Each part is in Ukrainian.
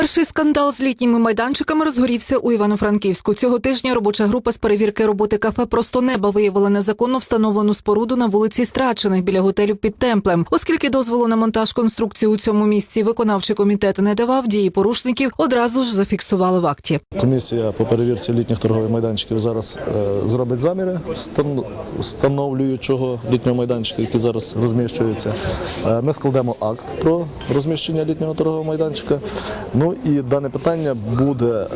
Перший скандал з літніми майданчиками розгорівся у Івано-Франківську. Цього тижня робоча група з перевірки роботи кафе просто неба виявила незаконно встановлену споруду на вулиці Страчених біля готелю під темплем. Оскільки дозволу на монтаж конструкції у цьому місці виконавчий комітет не давав, дії порушників одразу ж зафіксували в акті. Комісія по перевірці літніх торгових майданчиків зараз е, зробить заміри встан- встановлюючого літнього майданчика, який зараз розміщується. Е, ми складемо акт про розміщення літнього торгового майданчика. Ну і дане питання буде е,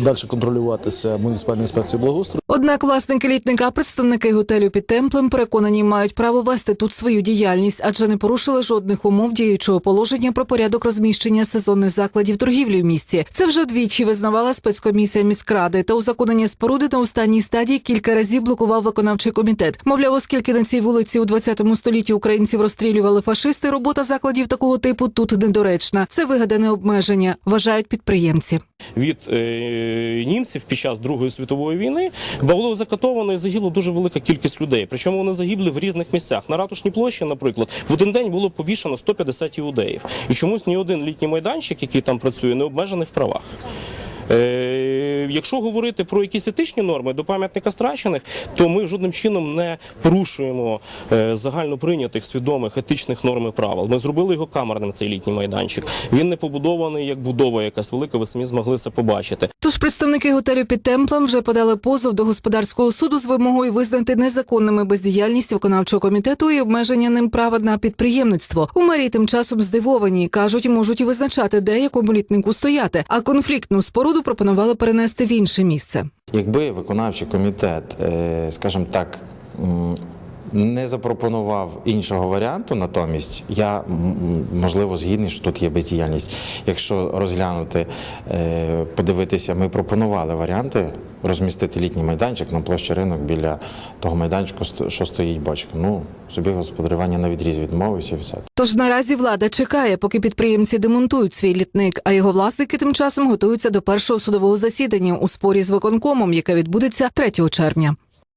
далі контролюватися муніципальною інспекцією благоустрою. Однак власники літника, представники готелю під темплем, переконані, мають право вести тут свою діяльність, адже не порушили жодних умов діючого положення про порядок розміщення сезонних закладів торгівлі в місті. Це вже двічі визнавала спецкомісія міськради. Та узаконення споруди на останній стадії кілька разів блокував виконавчий комітет. Мовляв, оскільки на цій вулиці у 20 столітті українців розстрілювали фашисти, робота закладів такого типу тут недоречна. Це вигадане обмеження, вважають підприємці. від е, німців під час Другої світової війни було закатовано і загибло дуже велика кількість людей. Причому вони загибли в різних місцях. На ратушній площі, наприклад, в один день було повішано 150 іудеїв. І чомусь ні один літній майданчик, який там працює, не обмежений в правах. Е, якщо говорити про якісь етичні норми до пам'ятника страчених, то ми жодним чином не порушуємо е, загально прийнятих свідомих етичних норм і правил. Ми зробили його камерним цей літній майданчик. Він не побудований як будова якась велика. Ви самі змогли це побачити. Тож представники готелю під темплем вже подали позов до господарського суду з вимогою визнати незаконними бездіяльність виконавчого комітету і обмеження ним права на підприємництво. У мерії тим часом здивовані кажуть, можуть і визначати, де якому літнику стояти. А конфліктну споруду пропонували перенести в інше місце. Якби виконавчий комітет, е, скажімо так, не запропонував іншого варіанту, натомість я можливо згідний, що тут є бездіяльність. Якщо розглянути, е, подивитися, ми пропонували варіанти розмістити літній майданчик на площі ринок біля того майданчику, сто- що стоїть бочка. Ну собі господарювання на відріз відмовився і все. Тож наразі влада чекає, поки підприємці демонтують свій літник, а його власники тим часом готуються до першого судового засідання у спорі з виконкомом, яке відбудеться 3 червня.